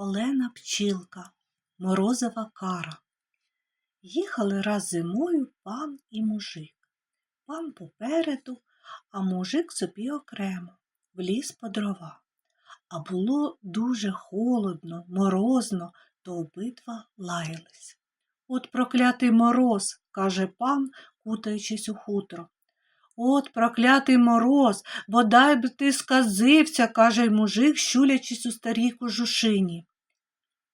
Олена Пчілка, Морозова кара. Їхали раз зимою пан і мужик. Пан попереду, а мужик собі окремо, в ліс по дрова. А було дуже холодно, морозно, то обидва лаялись. От проклятий мороз, каже пан, кутаючись у хутро. От проклятий мороз, бодай би ти сказився, каже й мужик, щулячись у старій кожушині.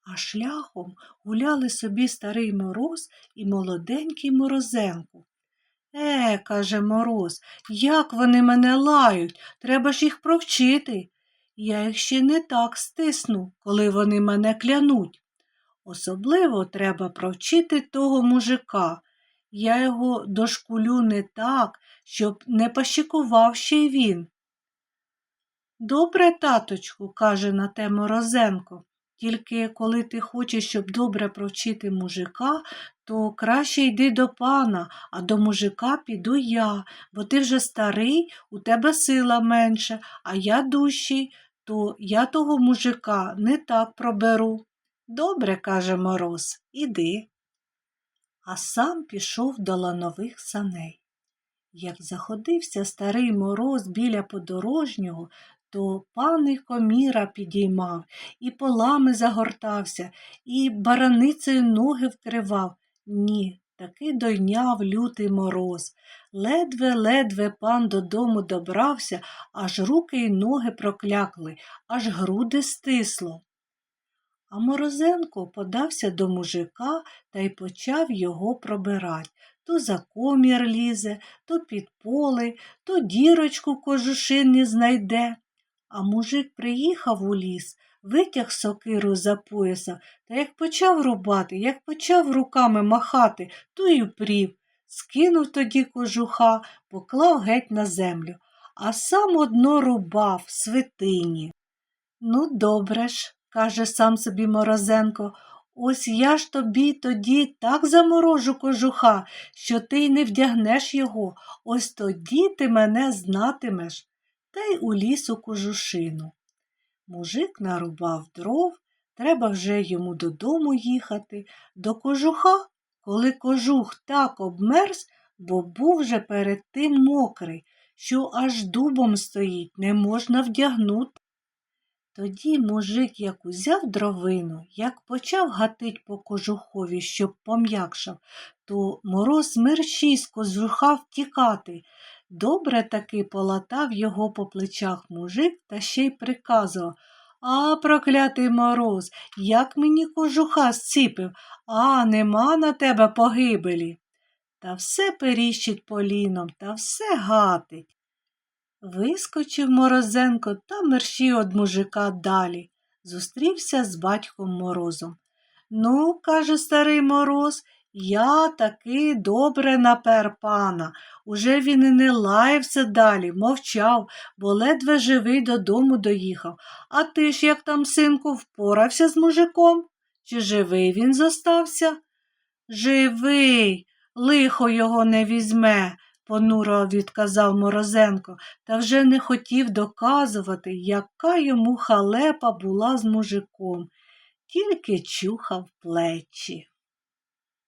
А шляхом гуляли собі старий мороз і молоденький морозенко. Е, каже мороз, як вони мене лають, треба ж їх провчити. Я їх ще не так стисну, коли вони мене клянуть. Особливо треба провчити того мужика. Я його дошкулю не так, щоб не пощикував ще й він. Добре, таточку, каже на те Морозенко. Тільки коли ти хочеш, щоб добре провчити мужика, то краще йди до пана, а до мужика піду я, бо ти вже старий, у тебе сила менше, а я дужчий, то я того мужика не так проберу. Добре, каже Мороз, іди. А сам пішов до ланових саней. Як заходився старий мороз біля подорожнього, то пан і коміра підіймав, і полами загортався, і бараницею ноги вкривав. Ні, таки дойняв лютий мороз. Ледве-ледве пан додому добрався, аж руки й ноги проклякли, аж груди стисло. А Морозенко подався до мужика та й почав його пробирать. То за комір лізе, то під поле, то дірочку в кожушині знайде. А мужик приїхав у ліс, витяг сокиру за пояса та як почав рубати, як почав руками махати, то й упрів. Скинув тоді кожуха, поклав геть на землю, а сам одно рубав свитині. Ну, добре ж, каже сам собі Морозенко, ось я ж тобі тоді так заморожу кожуха, що ти й не вдягнеш його, ось тоді ти мене знатимеш та й у лісу кожушину. Мужик нарубав дров, треба вже йому додому їхати, до кожуха, коли кожух так обмерз, бо був вже перед тим мокрий, що аж дубом стоїть, не можна вдягнути. Тоді мужик як узяв дровину, як почав гатить по кожухові, щоб пом'якшав, то мороз мерщій з кожуха втікати. Добре таки полатав його по плечах мужик та ще й приказував А, проклятий мороз, як мені кожуха зціпив, а нема на тебе погибелі. Та все періщить поліном, та все гатить. Вискочив Морозенко та мерщі од мужика далі. Зустрівся з батьком морозом. Ну, каже старий мороз, я таки добре напер пана. Уже він і не лаявся далі, мовчав, бо ледве живий додому доїхав. А ти ж, як там, синку, впорався з мужиком? Чи живий він зостався? Живий, лихо його не візьме, понуро відказав Морозенко, та вже не хотів доказувати, яка йому халепа була з мужиком, тільки чухав плечі.